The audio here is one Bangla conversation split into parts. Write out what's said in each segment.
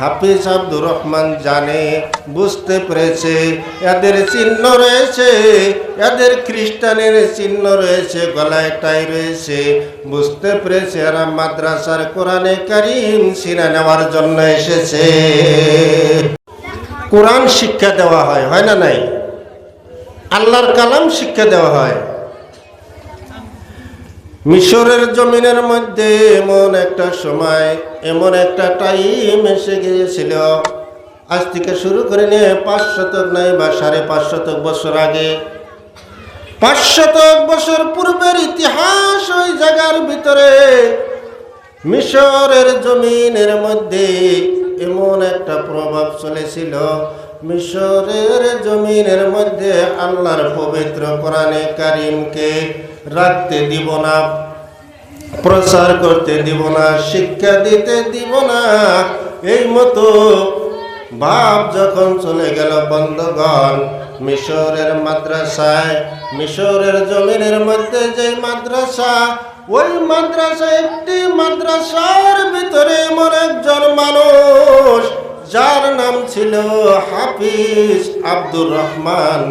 হাফিজ আব্দুর রহমান জানে, বুঝতে পেরেছে, এদের চিহ্ন রয়েছে, এদের খ্রিস্টানের চিহ্ন রয়েছে, গলায় টাই রয়েছে। বুঝতে পেরেছে এরা মাদ্রাসার কোরআনে কারিম সিনা নেওয়ার জন্য এসেছে। কোরআন শিক্ষা দেওয়া হয় হয় না নাই? আল্লাহর কালাম শিক্ষা দেওয়া হয়। মিশরের জমিনের মধ্যে এমন একটা সময়, এমন একটা টাইম এসে গিয়েছিল। আজ থেকে শুরু করে নিয়ে পাঁচ শতক নয় বা সাড়ে পাঁচ শতক বছর আগে। পাঁচ শতক বছর পূর্বের ইতিহাস ওই জায়গার ভিতরে। মিশরের জমিনের মধ্যে এমন একটা প্রভাব চলেছিল। মিশরের জমিনের মধ্যে আল্লাহর পবিত্র কোরআনে কারিমকে রাখতে দিব না, প্রচার করতে দিব না, শিক্ষা দিতে দিব না। এই মতো ভাব যখন চলে গেল বন্ধগণ, মিশরের মাদ্রাসায়, মিশরের জমিনের মধ্যে যে মাদ্রাসা, ওই মাদ্রাসা একটি মাদ্রাসার ভিতরে এমন একজন মানুষ, যার নাম ছিল হাফিজ আব্দুর রহমান।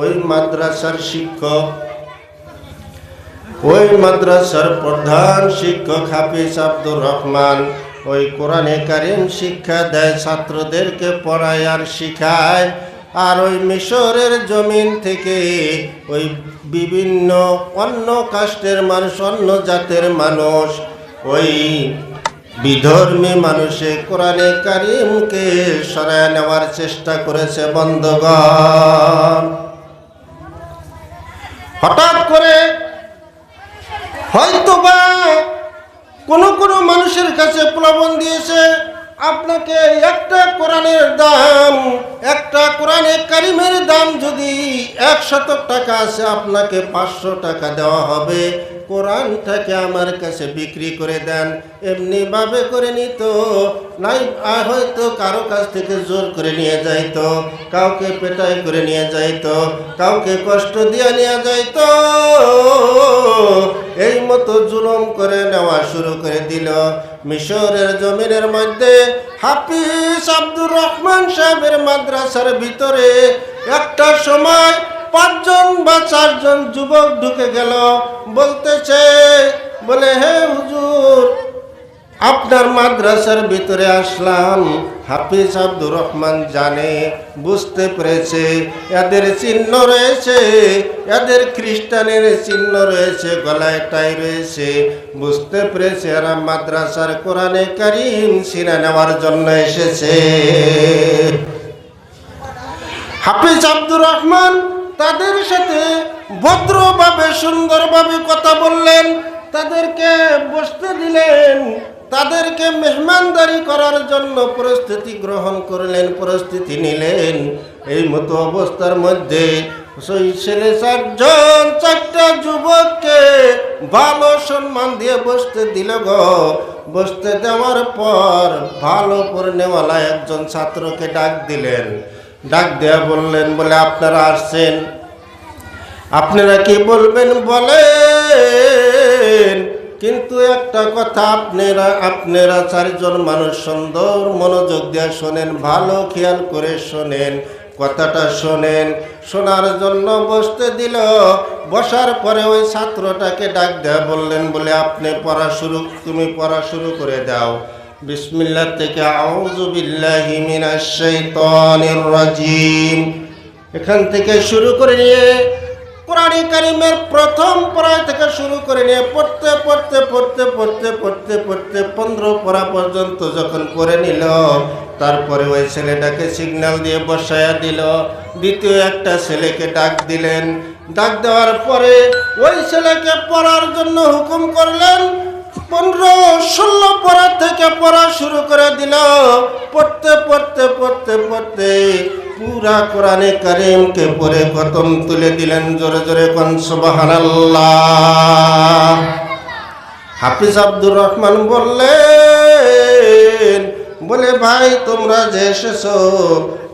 ওই মাদ্রাসার শিক্ষক ওই মাদ্রাসার প্রধান শিক্ষক হাফিজ আব্দুর রহমান ওই কোরআনে কারিম শিক্ষা দেয়, ছাত্রদেরকে পড়ায় আর শিখায়। আর ওই মিশরের জমিন থেকে ওই বিভিন্ন অন্য কাস্টের মানুষ, অন্য জাতের মানুষ, ওই বিধর্মী মানুষে কোরআনে কারিমকে সরায় নেওয়ার চেষ্টা করেছে বন্ধগণ। হঠাৎ করে হয়তো বা কোনো কোনো মানুষের কাছে প্রলোভন দিয়েছে, আপনাকে একটা কোরআনের দাম, একটা কোরআনে কারিমের দাম যদি এক শতক টাকা আছে, আপনাকে পাঁচশো টাকা দেওয়া হবে। কোরআনটাকে আমার কাছে বিক্রি করে দেন। এমনিভাবে করে নিত, নাই হয়তো কারও কাছ থেকে জোর করে নিয়ে যাইতো, কাউকে পেটাই করে নিয়ে যাইত, কাউকে কষ্ট দিয়ে নিয়ে যাইতো। এই মতো জুলুম করে নেওয়া শুরু করে দিল। মিশরের জমিনের মধ্যে হাফিজ আব্দুর রহমান সাহেবের মাদ্রাসার ভিতরে একটা সময় পাঁচজন বা চারজন যুবক ঢুকে গেল। বলতেছে, বলে, হে হুজুর আপনার মাদ্রাসার ভিতরে আসলাম। হাফিজ আব্দুর রহমান জানে, বুঝতে পেরেছে। এদের চিহ্ন রয়েছে, এদের খ্রিস্টানের চিহ্ন রয়েছে, গলায় টাই রয়েছে। বুঝতে পেরেছে এরা মাদ্রাসার কোরআনে কারিম সিনা নেওয়ার জন্য এসেছে। হাফিজ আব্দুর রহমান তাদের সাথে ভদ্রভাবে, সুন্দরভাবে কথা বললেন। তাদেরকে বসতে দিলেন। তাদেরকে মেহমানদারি করার জন্য পরিস্থিতি গ্রহণ করলেন পরিস্থিতি নিলেন। এই মতো অবস্থার মধ্যে সেই ছেলে চারজন, চারটা যুবককে ভালো সম্মান দিয়ে বসতে দিল গো। বসতে দেওয়ার পর ভালো পড়নেওয়ালা একজন ছাত্রকে ডাক দিলেন। ডাক দেয়া বললেন, বলে, আপনারা আসছেন। আপনারা কি বলবেন? বলেন, কিন্তু একটা কথা আপনারা আপনারা চারজন মানুষ সুন্দর মনোযোগ দিয়ে শোনেন, ভালো খেয়াল করে শোনেন, কথাটা শোনেন। শোনার জন্য বসতে দিল, বসার পরে ওই ছাত্রটাকে ডাক দেয়া বললেন, বলে, আপনি পড়া শুরু, তুমি পড়া শুরু করে দাও। বিসমিল্লা থেকে, আউযু বিল্লাহি মিনাশ শাইতানির রাজিম। এখান থেকে শুরু করে নিয়ে কোরআনে কারিমের প্রথম পড়া থেকে শুরু করে নিয়ে পড়তে পড়তে পড়তে পড়তে পড়তে পড়তে পনেরো পড়া পর্যন্ত যখন করে নিল, তারপরে ওই ছেলেটাকে সিগন্যাল দিয়ে বসায়া দিল। দ্বিতীয় একটা ছেলেকে ডাক দিলেন। ডাক দেওয়ার পরে ওই ছেলেকে পড়ার জন্য হুকুম করলেন, পনেরো ষোলো পড়া থেকে পড়া শুরু করে দিল। পড়তে পড়তে পড়তে পড়তে পুরা কোরআনে কারিমকে পরে খতম তুলে দিলেন জোরে জোরে কন সুবহানাল্লাহ। হাফিজ আব্দুর রহমান বললেন, বলে, ভাই, তোমরা যে এসেছ,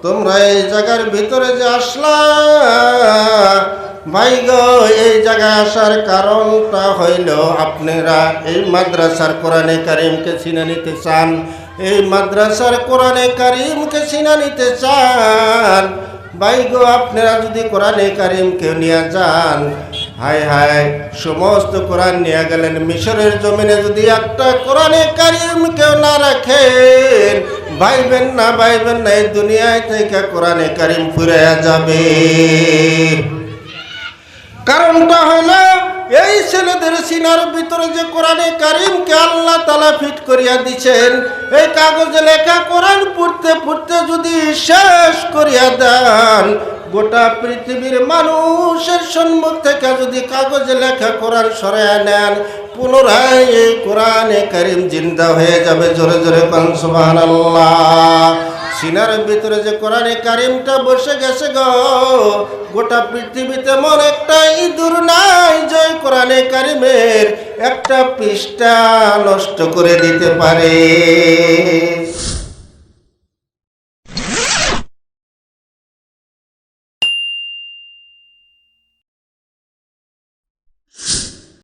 তোমরা এই জায়গার ভিতরে যে আসলা, ভাই গো, এই জায়গায় আসার কারণটা হইল, আপনারা এই মাদ্রাসার কোরআনে কারিমকে ছিনে নিতে চান। এই মাদ্রাসার কোরআনে কারিমকে চিনা নিতে চান, ভাই গো, আপনারা যদি কোরআনে কারিমকে নিয়ে যান, হায় হায়, সমস্ত কোরআন নিয়ে গেলেন, মিশরের জমিনে যদি একটা কোরআনে কারিম কেউ না রাখেন, ভাইবেন না ভাইবেন না, এই দুনিয়ায় থেকে কোরআনে কারিম ফুরে যাবে। কারণটা হলো ছেলেদের সিনার ভিতরে যে কোরআনে কারিমকে আল্লাহ তালা ফিট করিয়া দিছেন এই কাগজে লেখা কোরআন পড়তে পড়তে যদি শেষ করিয়া দেন, গোটা পৃথিবীর মানুষের সম্মুখ থেকে যদি কাগজে লেখা কোরআন সরাইয়া নেন, পুনরায় এই কোরআনে কারিম জিন্দা হয়ে যাবে। জোরে জোরে পান সুবহানাল্লাহ। সিনার ভিতরে যে কোরআনে কারিমটা বসে গেছে গ, গোটা পৃথিবীতে মন একটা ইঁদুর নাই যে কোরআনে কারিমের একটা পৃষ্ঠা নষ্ট করে দিতে পারে।